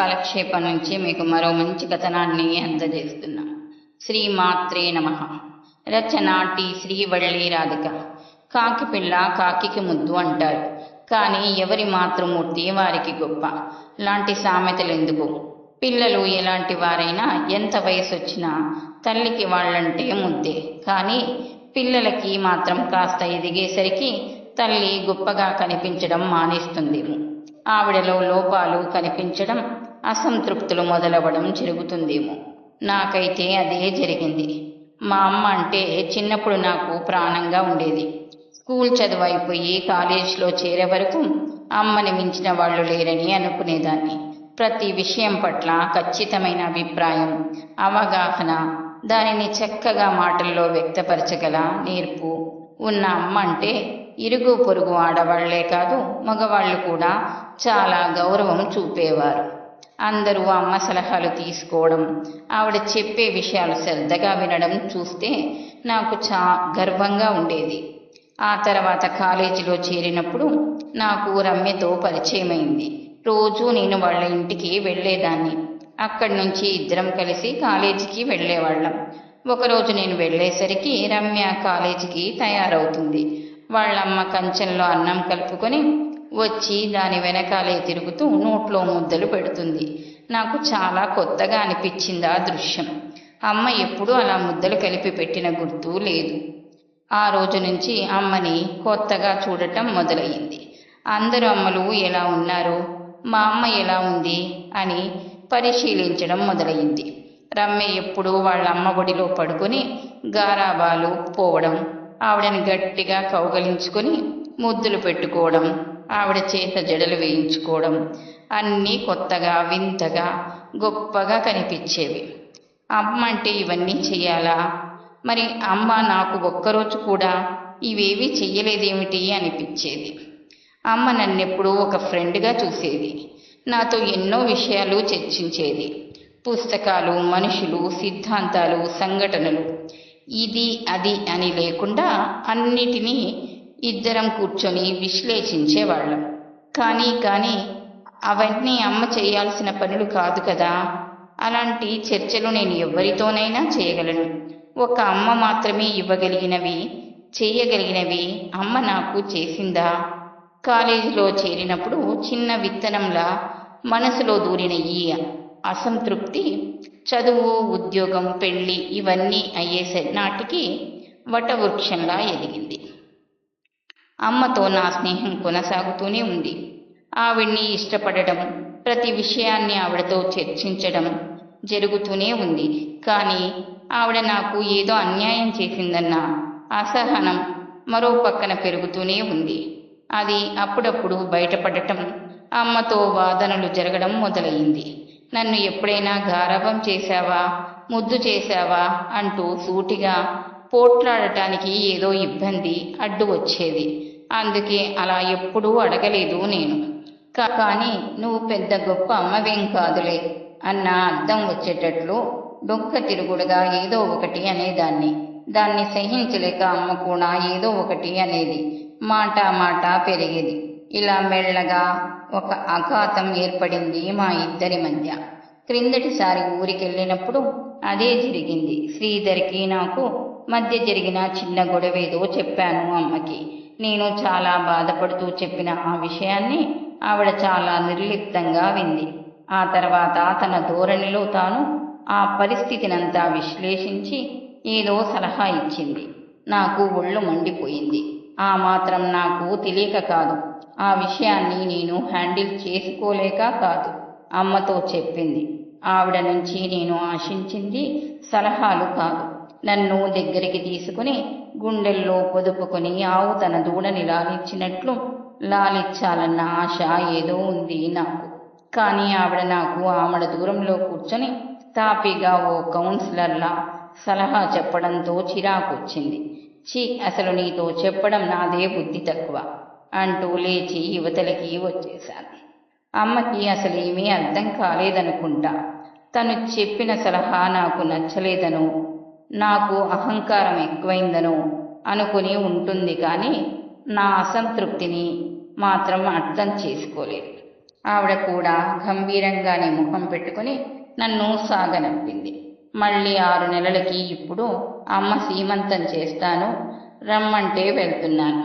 కాలక్షేపం నుంచి మీకు మరో మంచి కథనాన్ని అందజేస్తున్నాం. శ్రీమాత్రే నమ. రచన టి. శ్రీవళ్ళి రాధిక. కాకి పిల్ల కాకికి ముద్దు అంటారు. కానీ ఎవరి మాతృమూర్తి వారికి గొప్ప. లాంటి సామెతలు ఎందుకు? పిల్లలు ఎలాంటి వారైనా ఎంత వయసు వచ్చినా తల్లికి వాళ్ళంటే ముద్దే. కానీ పిల్లలకి మాత్రం కాస్త ఎదిగేసరికి తల్లి గొప్పగా కనిపించడం మానేస్తుందేమో. ఆవిడలో లోపాలు కనిపించడం అసంతృప్తులు మొదలవ్వడం జరుగుతుందేమో. నాకైతే అదే జరిగింది. మా అమ్మ అంటే చిన్నప్పుడు నాకు ప్రాణంగా ఉండేది. స్కూల్ చదువు అయిపోయి కాలేజీలో చేరే వరకు అమ్మని మించిన వాళ్ళు లేరని అనుకునేదాన్ని. ప్రతి విషయం పట్ల ఖచ్చితమైన అభిప్రాయం అవగాహన దానిని చక్కగా మాటల్లో వ్యక్తపరచగల నేర్పు ఉన్న అమ్మ అంటే ఇరుగు పొరుగు ఆడవాళ్ళే కాదు మగవాళ్ళు కూడా చాలా గౌరవం చూపేవారు. అందరూ అమ్మ సలహాలు తీసుకోవడం ఆవిడ చెప్పే విషయాలు శ్రద్ధగా వినడం చూస్తే నాకు చా గర్వంగా ఉండేది. ఆ తర్వాత కాలేజీలో చేరినప్పుడు నాకు రమ్యతో పరిచయమైంది. రోజు నేను వాళ్ళ ఇంటికి వెళ్ళేదాన్ని. అక్కడి నుంచి ఇద్దరం కలిసి కాలేజీకి వెళ్ళేవాళ్ళం. ఒకరోజు నేను వెళ్ళేసరికి రమ్య కాలేజీకి తయారవుతుంది. వాళ్ళమ్మ కంచెంలో అన్నం కలుపుకొని వచ్చి దాని వెనకాలే తిరుగుతూ నోట్లో ముద్దలు పెడుతుంది. నాకు చాలా కొత్తగా అనిపించింది ఆ దృశ్యం. అమ్మ ఎప్పుడూ అలా ముద్దలు కలిపి పెట్టిన గుర్తు లేదు. ఆ రోజు నుంచి అమ్మని కొత్తగా చూడటం మొదలయ్యింది. అందరు అమ్మలు ఎలా ఉన్నారు? మా అమ్మ ఎలా ఉంది? అని పరిశీలించడం మొదలయ్యింది. రమ్య ఎప్పుడూ వాళ్ళ అమ్మ ఒడిలో పడుకొని గారాబాలు పోవడం ఆవిడని గట్టిగా కౌగలించుకొని ముద్దులు పెట్టుకోవడం ఆవిడ చేత జడలు వేయించుకోవడం అన్నీ కొత్తగా వింతగా గొప్పగా కనిపించేవి. అమ్మ అంటే ఇవన్నీ చేయాలా మరి అమ్మ నాకు ఒక్కరోజు కూడా ఇవేవి చెయ్యలేదేమిటి అనిపించేది. అమ్మ నన్నెప్పుడూ ఒక ఫ్రెండ్గా చూసేది. నాతో ఎన్నో విషయాలు చర్చించేది. పుస్తకాలు మనుషులు సిద్ధాంతాలు సంఘటనలు ఇది అది అని లేకుండా అన్నిటినీ ఇద్దరం కూర్చొని విశ్లేషించేవాళ్ళం. కానీ కానీ అవన్నీ అమ్మ చేయాల్సిన పనులు కాదు కదా. అలాంటి చర్చలు నేను ఎవరితోనైనా చేయగలను. ఒక అమ్మ మాత్రమే ఇవ్వగలిగినవి చేయగలిగినవి అమ్మ నాకు చేసిందా? కాలేజీలో చేరినప్పుడు చిన్న విత్తనంలా మనసులో దూరిన ఈ అసంతృప్తి చదువు ఉద్యోగం పెళ్ళి ఇవన్నీ అయ్యేసే నాటికి వటవృక్షంలా ఎదిగింది. అమ్మతో నా స్నేహం కొనసాగుతూనే ఉంది. ఆవిడ్ని ఇష్టపడడం ప్రతి విషయాన్ని ఆవిడతో చర్చించడం జరుగుతూనే ఉంది. కానీ ఆవిడ నాకు ఏదో అన్యాయం చేసిందన్న అసహనం మరో పక్కన పెరుగుతూనే ఉంది. అది అప్పుడప్పుడు బయటపడటం అమ్మతో వాదనలు జరగడం మొదలయ్యింది. నన్ను ఎప్పుడైనా గారాబం చేశావా? ముద్దు చేశావా? అంటూ సూటిగా పోట్లాడటానికి ఏదో ఇబ్బంది అడ్డు వచ్చేది. అందుకే అలా ఎప్పుడూ అడగలేదు నేను. కా- కానీ నువ్వు పెద్ద గొప్ప అమ్మవేం కాదులే అన్న అర్థం వచ్చేటట్లు డొక్క తిరుగుడుగా ఏదో ఒకటి అనేదాన్ని. దాన్ని సహించలేక అమ్మ కూడా ఏదో ఒకటి అనేది. మాట మాట పెరిగేది. ఇలా మెల్లగా ఒక అఘాతం ఏర్పడింది మా ఇద్దరి మధ్య. క్రిందటిసారి ఊరికెళ్ళినప్పుడు అదే జరిగింది. శ్రీధర్కి నాకు మధ్య జరిగిన చిన్న గొడవేదో చెప్పాను అమ్మకి. నేను చాలా బాధపడుతూ చెప్పిన ఆ విషయాన్ని ఆవిడ చాలా నిర్లిప్తంగా వింది. ఆ తర్వాత తన ధోరణిలో తాను ఆ పరిస్థితినంతా విశ్లేషించి ఏదో సలహా ఇచ్చింది. నాకు ఒళ్ళు మండిపోయింది. ఆ మాత్రం నాకు తెలియక కాదు. ఆ విషయాన్ని నేను హ్యాండిల్ చేసుకోలేక కాదు అమ్మతో చెప్పింది. ఆవిడ నుంచి నేను ఆశించింది సలహాలు కాదు. నన్ను దగ్గరికి తీసుకుని గుండెల్లో పొదుపుకొని ఆవు తన దూడని లాలిచ్చినట్లు లాలిచ్చాలన్న ఆశ ఏదో ఉంది నాకు. కానీ ఆవిడ నాకు ఆమెడ దూరంలో కూర్చొని తాపీగా ఓ కౌన్సిలర్లా సలహా చెప్పడంతో చిరాకొచ్చింది. ఛీ అసలు నీతో చెప్పడం నాదే బుద్ధి తక్కువ అంటూ లేచి యువతలకి వచ్చేశాను. అమ్మకి అసలు ఏమీ అర్థం కాలేదనుకుంటా. తను చెప్పిన సలహా నాకు నచ్చలేదనో నాకు అహంకారం ఎక్కువైందనో అనుకుని ఉంటుంది కానీ నా అసంతృప్తిని మాత్రం అర్థం చేసుకోలేదు. ఆవిడ కూడా గంభీరంగానే ముఖం పెట్టుకుని నన్ను సాగనంపింది. మళ్ళీ ఆరు నెలలకి ఇప్పుడు అమ్మ సీమంతం చేస్తాను రమ్మంటే వెళ్తున్నాను.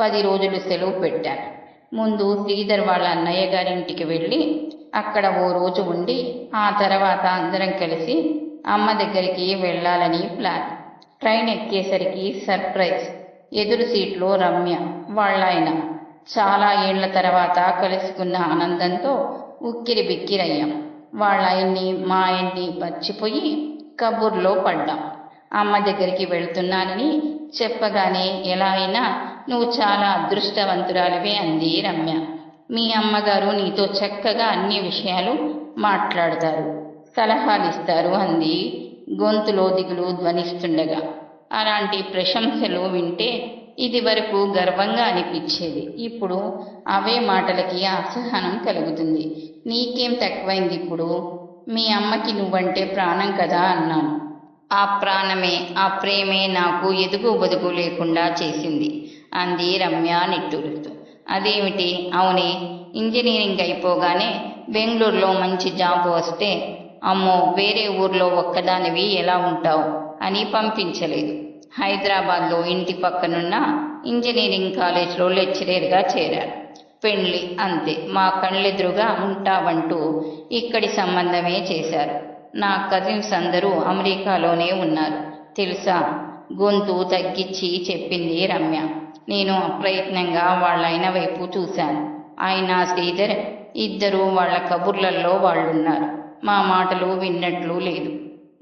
పది రోజులు సెలవు పెట్టాను. ముందు శ్రీధర్ వాళ్ళ అన్నయ్య గారింటికి వెళ్ళి అక్కడ ఓ రోజు ఉండి ఆ తర్వాత అందరం కలిసి అమ్మ దగ్గరికి వెళ్ళాలని ప్లాన్ ట్రైన్ ఎక్కేసరికి సర్ప్రైజ్ ఎదురు సీట్లో రమ్య వాళ్ళాయన. చాలా ఏళ్ళ తర్వాత కలుసుకున్న ఆనందంతో ఉక్కిరి బిక్కిరయ్యాం వాళ్ళ ఆయన్ని మా ఆయన్ని మర్చిపోయి కబూర్లో పడ్డాం. అమ్మ దగ్గరికి వెళ్తున్నానని చెప్పగానే ఎలా అయినా నువ్వు చాలా అదృష్టవంతురాలివే అంది రమ్య. మీ అమ్మగారు నీతో చక్కగా అన్ని విషయాలు మాట్లాడతారు. సలహాలు ఇస్తారు అంది. గొంతులో దిగులు ధ్వనిస్తుండగా. అలాంటి ప్రశంసలు వింటే ఇది వరకు గర్వంగా అనిపించేది. ఇప్పుడు అవే మాటలకి అసహనం కలుగుతుంది. నీకేం తక్కువైంది ఇప్పుడు? మీ అమ్మకి నువ్వంటే ప్రాణం కదా అన్నాను. ఆ ప్రాణమే ఆ ప్రేమే నాకు ఎదుగు బదుగు లేకుండా చేసింది అంది రమ్య నిట్టూరుతూ. అదేమిటి? అవునే ఇంజనీరింగ్ అయిపోగానే బెంగళూరులో మంచి జాబ్ వస్తే అమ్మో వేరే ఊర్లో ఒక్కదానివి ఎలా ఉంటావు? అని పంపించలేదు. హైదరాబాద్లో ఇంటి పక్కనున్న ఇంజనీరింగ్ కాలేజ్లో లెక్చరర్గా చేరారు. పెండ్లి అంతే మా కళ్ళెదురుగా ఉంటావంటూ ఇక్కడి సంబంధమే చేశారు. నా కజిన్స్ అందరూ అమెరికాలోనే ఉన్నారు. తెలుసా? గొంతు తగ్గించి చెప్పింది రమ్య. నేను అప్రయత్నంగా వాళ్ళైన వైపు చూశాను. ఆయన శ్రీధర్ ఇద్దరు వాళ్ళ కబుర్లలో వాళ్ళున్నారు. మా మాటలు విన్నట్లు లేదు.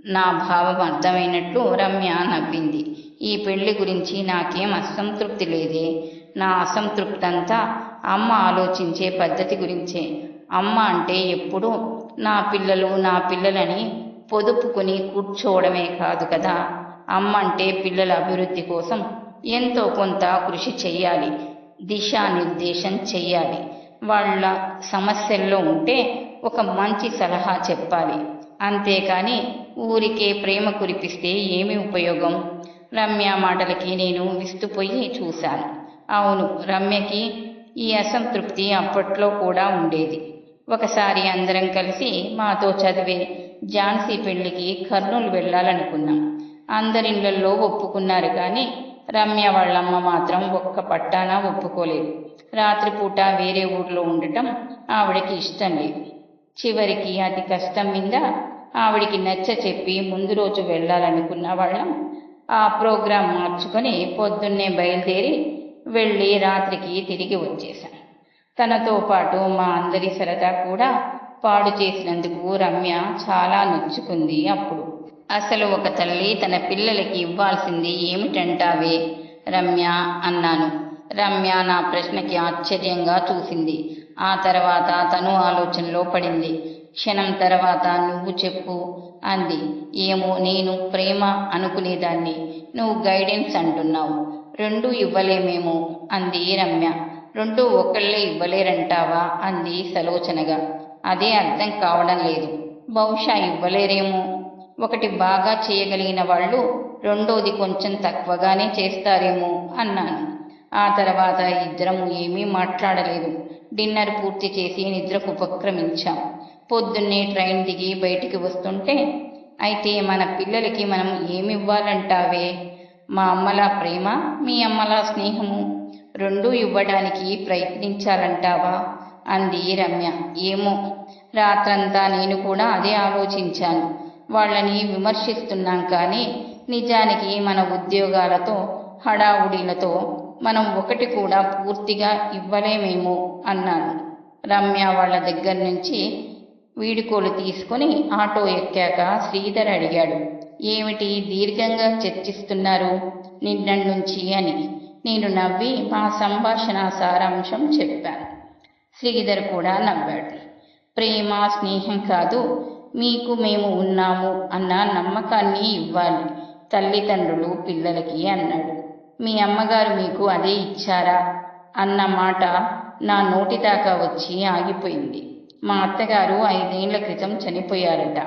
నా భావం అర్థమైనట్లు రమ్య నవ్వింది. ఈ పెళ్ళి గురించి నాకేం అసంతృప్తి లేదే. నా అసంతృప్తి అంతా అమ్మ ఆలోచించే పద్ధతి గురించే. అమ్మ అంటే ఎప్పుడూ నా పిల్లలు నా పిల్లలని పొదుపుకుని కూర్చోవడమే కాదు కదా. అమ్మ అంటే పిల్లల అభివృద్ధి కోసం ఎంతో కొంత కృషి చెయ్యాలి దిశానిర్దేశం చెయ్యాలి. వాళ్ళ సమస్యల్లో ఉంటే ఒక మంచి సలహా చెప్పాలి. అంతేకాని ఊరికే ప్రేమ కురిపిస్తే ఏమి ఉపయోగం? రమ్య మాటలకి నేను విస్తుపోయి చూశాను. అవును రమ్యకి ఈ అసంతృప్తి అప్పట్లో కూడా ఉండేది. ఒకసారి అందరం కలిసి మాతో చదివే ఝాన్సీ పెళ్ళికి కర్నూలు వెళ్ళాలనుకున్నాం. అందరిళ్ళలో ఒప్పుకున్నారు కానీ రమ్య వాళ్ళమ్మ మాత్రం ఒక్క పట్టాన ఒప్పుకోలేదు. రాత్రిపూట వేరే ఊర్లో ఉండటం ఆవిడకి ఇష్టం లేదు. చివరికి అతి కష్టం మీద ఆవిడికి నచ్చ చెప్పి ముందు రోజు వెళ్ళాలనుకున్న వాళ్ళం ఆ ప్రోగ్రాం మార్చుకొని పొద్దున్నే బయలుదేరి వెళ్ళి రాత్రికి తిరిగి వచ్చేశాను. తనతో పాటు మా అందరి సరదా కూడా పాడు చేసినందుకు రమ్య చాలా నొచ్చుకుంది అప్పుడు. అసలు ఒక తల్లి తన పిల్లలకి ఇవ్వాల్సింది ఏమిటంటావే? రమ్య అన్నాను. రమ్య నా ప్రశ్నకి ఆశ్చర్యంగా చూసింది. ఆ తర్వాత తను ఆలోచనలో పడింది. క్షణం తర్వాత నువ్వు చెప్పు అంది. ఏమో నేను ప్రేమ అనుకునేదాన్ని. నువ్వు గైడెన్స్ అంటున్నావు. రెండు ఇవ్వలేమేమో అంది రమ్య. రెండు ఒకళ్ళే ఇవ్వలేరంటావా? అంది సలోచనగా. అదే అర్థం కావడం లేదు. బహుశా ఇవ్వలేరేమో. ఒకటి బాగా చేయగలిగిన వాళ్ళు రెండోది కొంచెం తక్కువగానే చేస్తారేమో అన్నాను. ఆ తర్వాత ఇద్దరము ఏమీ మాట్లాడలేదు. డిన్నర్ పూర్తి చేసి నిద్రకు ఉపక్రమించాం. పొద్దున్నే ట్రైన్ దిగి బయటికి వస్తుంటే అయితే మన పిల్లలకి మనం ఏమివ్వాలంటావే? మా అమ్మలా ప్రేమ మీ అమ్మలా స్నేహము రెండూ ఇవ్వడానికి ప్రయత్నించాలంటావా? అంది రమ్య. ఏమో రాత్రంతా నేను కూడా అదే ఆలోచించాను. వాళ్ళని విమర్శిస్తున్నాం కానీ నిజానికి మన ఉద్యోగాలతో హడావుడిలతో మనం ఒకటి కూడా పూర్తిగా ఇవ్వలేమేమో అన్నాను. రమ్య వాళ్ళ దగ్గర నుంచి వీడుకోలు తీసుకొని ఆటో ఎక్కాక శ్రీధర్ అడిగాడు ఏమిటి దీర్ఘంగా చర్చిస్తున్నారు? నిన్న నుంచి అని. నేను నవ్వి మా సంభాషణ సారాంశం చెప్పాను శ్రీధర్ కూడా నవ్వాడు ప్రేమ స్నేహం కాదు మీకు మేము ఉన్నాము అన్న నమ్మకాన్ని ఇవ్వాలి తల్లిదండ్రులు పిల్లలకి అన్నాడు. మీ అమ్మగారు మీకు అదే ఇచ్చారా? అన్న మాట నా నోటి దాకా వచ్చి ఆగిపోయింది. మా అత్తగారు ఐదేళ్ళ క్రితం చనిపోయారట.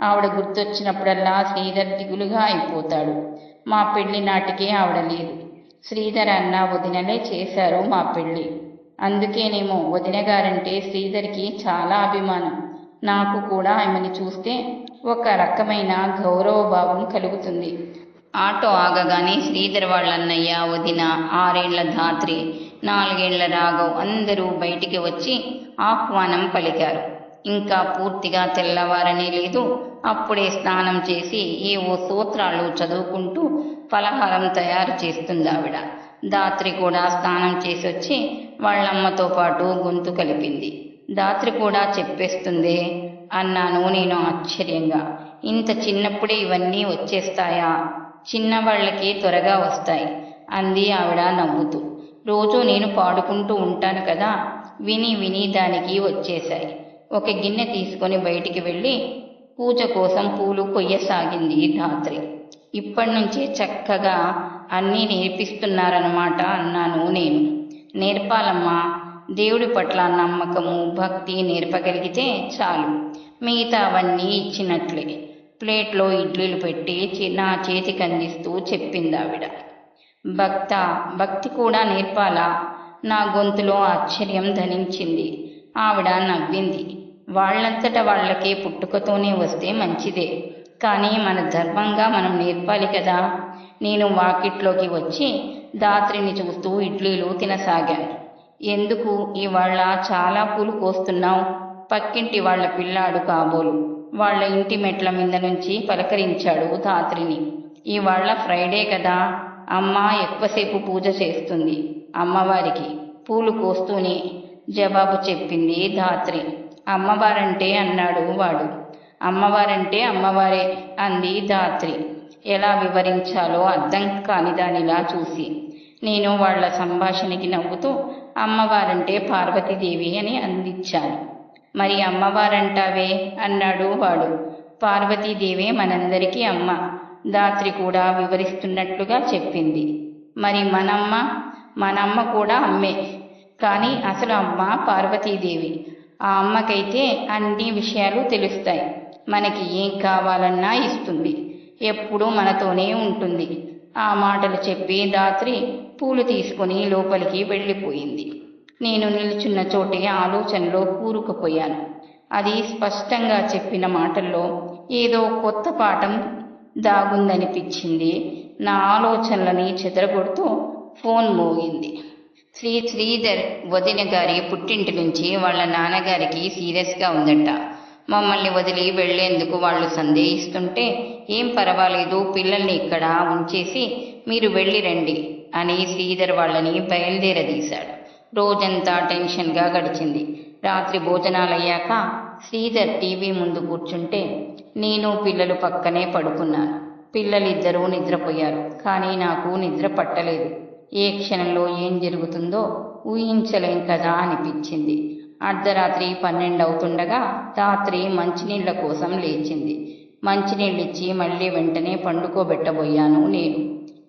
ఆవిడ గుర్తొచ్చినప్పుడల్లా శ్రీధర్ దిగులుగా అయిపోతాడు. మా పెళ్ళి నాటికే ఆవిడ లేదు. శ్రీధర్ అన్న వదినలే చేశారు మా పెళ్ళి. అందుకేనేమో వదిన గారంటే శ్రీధర్కి చాలా అభిమానం. నాకు కూడా ఆమెని చూస్తే ఒక రకమైన గౌరవ భావం కలుగుతుంది. ఆటో ఆగగానే శ్రీధర్ వాళ్ళన్నయ్య వదిన ఆరేళ్ళ ధాత్రి నాలుగేళ్ళ రాఘవ్ అందరూ బయటికి వచ్చి ఆహ్వానం పలికారు. ఇంకా పూర్తిగా తెల్లవారనే లేదు. అప్పుడే స్నానం చేసి ఏవో సూత్రాలు చదువుకుంటూ పలహారం తయారు చేస్తుంది ఆవిడ. దాత్రి కూడా స్నానం చేసి వచ్చి వాళ్ళమ్మతో పాటు గొంతు కలిపింది. దాత్రి కూడా చెప్పేస్తుందే అన్నాను నేను ఆశ్చర్యంగా. ఇంత చిన్నప్పుడే ఇవన్నీ వచ్చేస్తాయా? చిన్నవాళ్ళకి త్వరగా వస్తాయి అంది ఆవిడ నవ్వుతూ. రోజు నేను పాడుకుంటూ ఉంటాను కదా విని విని దానికి వచ్చేశాయి. ఒక గిన్నె తీసుకొని బయటికి వెళ్ళి పూజ కోసం పూలు కొయ్యసాగింది ధాత్రి. ఇప్పటి నుంచే చక్కగా అన్నీ నేర్పిస్తున్నారన్నమాట అన్నాను నేను. నేర్పాలమ్మా దేవుడి పట్ల నమ్మకము భక్తి నేర్పగలిగితే చాలు. మిగతా అవన్నీ ఇచ్చినట్లే. ప్లేట్లో ఇడ్లీలు పెట్టి నా చేతికి అందిస్తూ చెప్పింది ఆవిడ భక్త భక్తి కూడా నేర్పాలా? నా గొంతులో ఆశ్చర్యం ధనించింది. ఆవిడ నవ్వింది. వాళ్ళంతట వాళ్ళకే పుట్టుకతోనే వస్తే మంచిదే. కానీ మన ధర్మంగా మనం నేర్పాలి కదా. నేను వాకిట్లోకి వచ్చి దాత్రిని చూస్తూ ఇడ్లీలు తినసాగాను. ఎందుకు? ఇవాళ చాలా పూలు కోస్తున్నావు. పక్కింటి వాళ్ళ పిల్లాడు కాబోలు. వాళ్ళ ఇంటి మెట్ల మీద నుంచి పలకరించాడు ధాత్రిని ఇవాళ ఫ్రైడే కదా. అమ్మ ఎక్కువసేపు పూజ చేస్తుంది. అమ్మవారికి పూలు కోస్తూనే జవాబు చెప్పింది ధాత్రి. అమ్మవారంటే అన్నాడు వాడు. అమ్మవారంటే అమ్మవారే అంది ధాత్రి. ఎలా వివరించాలో అర్థం కానిదానిలా చూసి. నేను వాళ్ళ సంభాషణకి నవ్వుతూ అమ్మవారంటే పార్వతీదేవి అని అందించాను. మరి అమ్మవారంటావే అన్నాడు వాడు. పార్వతీదేవే మనందరికీ అమ్మ. దాత్రి కూడా వివరిస్తున్నట్లుగా చెప్పింది. మరి మనమ్మ? మనమ్మ కూడా అమ్మే. కానీ అసలు అమ్మ పార్వతీదేవి. ఆ అమ్మకైతే అన్ని విషయాలు తెలుస్తాయి. మనకి ఏం కావాలన్నా ఇస్తుంది. ఎప్పుడూ మనతోనే ఉంటుంది. ఆ మాటలు చెప్పి దాత్రి పూలు తీసుకుని లోపలికి వెళ్ళిపోయింది. నేను నిల్చున్న చోటే ఆలోచనలో కూరుకుపోయాను. అది స్పష్టంగా చెప్పిన మాటల్లో ఏదో కొత్త పాఠం దాగుందనిపించింది. నా ఆలోచనలని చెదరగొడుతూ ఫోన్ మోగింది. శ్రీ శ్రీధర్ వదిన గారి పుట్టింటి నుంచి వాళ్ళ నాన్నగారికి సీరియస్గా ఉందట. మమ్మల్ని వదిలి వెళ్ళేందుకు వాళ్ళు సందేహిస్తుంటే ఏం పర్వాలేదు పిల్లల్ని ఇక్కడ ఉంచేసి మీరు వెళ్ళి రండి అని శ్రీధర్ వాళ్ళని బయలుదేరదీశాడు. రోజంతా టెన్షన్గా గడిచింది. రాత్రి భోజనాలయ్యాక శ్రీధర్ టీవీ ముందు కూర్చుంటే నేను పిల్లలు పక్కనే పడుకున్నాను. పిల్లలిద్దరూ నిద్రపోయారు కానీ నాకు నిద్ర పట్టలేదు. ఏ క్షణంలో ఏం జరుగుతుందో ఊహించలేం కదా అనిపించింది. అర్ధరాత్రి పన్నెండు అవుతుండగా రాత్రి మంచినీళ్ళ కోసం లేచింది. మంచినీళ్ళిచ్చి మళ్ళీ వెంటనే పండుకోబెట్టబోయాను నేను.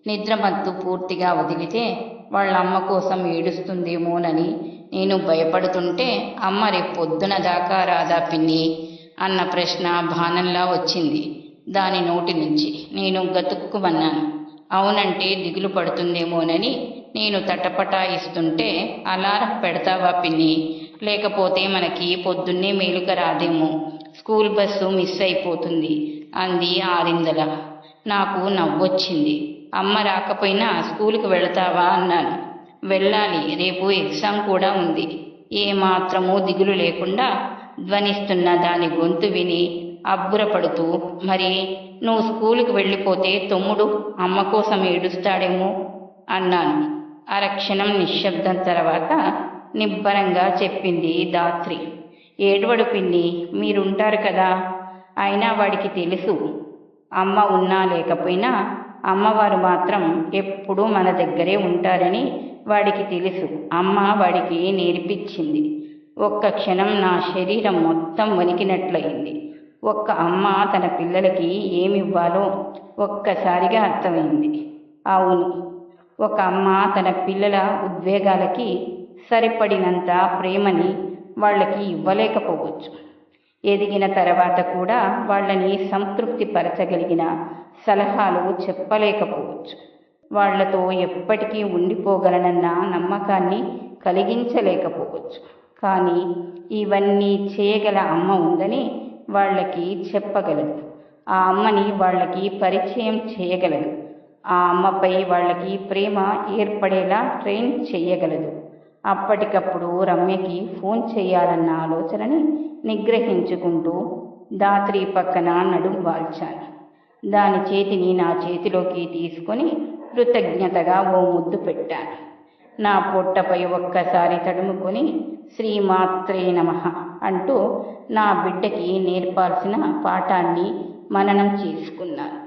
నిద్రమత్తు పూర్తిగా వదిలితే వాళ్ళ అమ్మ కోసం ఏడుస్తుందేమోనని నేను భయపడుతుంటే అమ్మ రేపు పొద్దున దాకా రాదా పిన్ని? అన్న ప్రశ్న బాణంలా వచ్చింది దాని నోటి నుంచి. నేను గతుక్కుమన్నాను. అవునంటే దిగులు పడుతుందేమోనని నేను తటపటాయిస్తుంటే అలారం పెడతావా పిన్ని? లేకపోతే మనకి పొద్దున్నే మేలుక రాదేమో. స్కూల్ బస్సు మిస్ అయిపోతుంది అంది ఆరిందల. నాకు నవ్వొచ్చింది. అమ్మ రాకపోయినా స్కూల్కి వెళతావా అన్నాను. వెళ్ళాలి రేపు ఎగ్జామ్ కూడా ఉంది. ఏ మాత్రమూ దిగులు లేకుండా ధ్వనిస్తున్న దాని గొంతు విని అబ్బురపడుతూ మరి నువ్వు స్కూలుకి వెళ్ళిపోతే తమ్ముడు అమ్మ కోసం ఏడుస్తాడేమో? అన్నాను. అరక్షణం నిశ్శబ్దం తర్వాత నిబ్బరంగా చెప్పింది దాత్రి. ఏడవడు పిన్ని మీరుంటారు కదా. అయినా వాడికి తెలుసు అమ్మ ఉన్నా లేకపోయినా అమ్మవారు మాత్రం ఎప్పుడూ మన దగ్గరే ఉంటారని వాడికి తెలుసు. అమ్మ వాడికి నేర్పించింది. ఒక్క క్షణం నా శరీరం మొత్తం వణికినట్లయింది. ఒక్క అమ్మ తన పిల్లలకి ఏమివ్వాలో ఒక్కసారిగా అర్థమైంది. అవును ఒక అమ్మ తన పిల్లల ఉద్వేగాలకి సరిపడినంత ప్రేమని వాళ్ళకి ఇవ్వలేకపోవచ్చు. ఎదిగిన తర్వాత కూడా వాళ్ళని సంతృప్తి పరచగలిగిన సలహాలు చెప్పలేకపోవచ్చు. వాళ్ళతో ఎప్పటికీ ఉండిపోగలనన్న నమ్మకాన్ని కలిగించలేకపోవచ్చు. కానీ ఇవన్నీ చేయగల అమ్మ ఉందని వాళ్ళకి చెప్పగలదు. ఆ అమ్మని వాళ్ళకి పరిచయం చేయగలదు. ఆ అమ్మపై వాళ్ళకి ప్రేమ ఏర్పడేలా ట్రైన్ చేయగలదు. అప్పటికప్పుడు రమ్యకి ఫోన్ చేయాలన్న ఆలోచనని నిగ్రహించుకుంటూ దాత్రి పక్కన నడుం వాల్చాను దాని చేతిని నా చేతిలోకి తీసుకొని కృతజ్ఞతగా ఓ ముద్దు పెట్టాను నా పొట్టపై ఒక్కసారి తడుముకొని శ్రీమాత్రే నమ. అంటూ నా బిడ్డకి నేర్పాల్సిన పాఠాన్ని మననం చేసుకున్నాను.